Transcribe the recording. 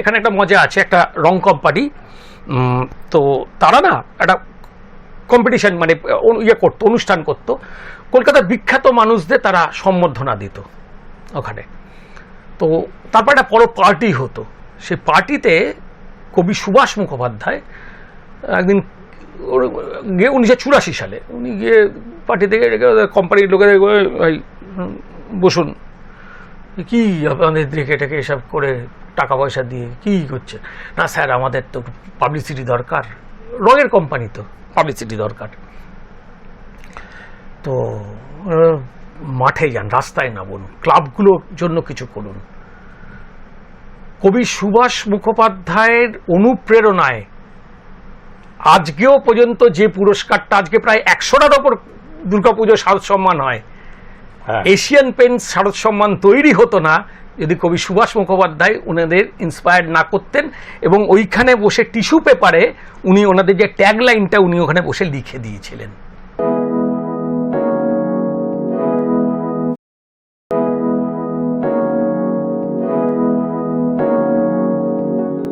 এখানে একটা মজা আছে, একটা রং কোম্পানি তো তারা না একটা কম্পিটিশন মানে ইয়ে করতো, অনুষ্ঠান করতো। কলকাতার বিখ্যাত মানুষদের তারা সম্বর্ধনা দিত ওখানে। তো তারপর একটা বড় পার্টি হতো। সেই পার্টিতে কবি সুভাষ মুখোপাধ্যায়, একদিন গিয়ে উনিশশো চুরাশি সালে, উনি গিয়ে পার্টি থেকে কোম্পানির লোকেদের বসুন। কি আপনাদের এটাকে এসব করে টাকা পয়সা দিয়ে কি করছে? না স্যার আমাদের তো পাবলিসিটি দরকার। রঙের কোম্পানি তো পাবলিসিটি দরকার। তো মাঠে যান রাস্তায় নামুন ক্লাবগুলোর জন্য কিছু করুন। কবি সুভাষ মুখোপাধ্যায়ের অনুপ্রেরণায় আজকেও পর্যন্ত যে পুরস্কারটা আজকে প্রায় একশোটার ওপর দুর্গাপুজো শারদ সম্মান হয়। হ্যাঁ। এশিয়ান পেন্টস শারদ সম্মান তৈরি হতো না যদি কবি সুভাষ মুখোপাধ্যায় ওনাদের ইন্সপায়ার্ড না করতেন এবং ওইখানে বসে টিস্যু পেপারে উনি ওনাদের যে ট্যাগ লাইনটা উনি ওখানে বসে লিখে দিয়েছিলেন।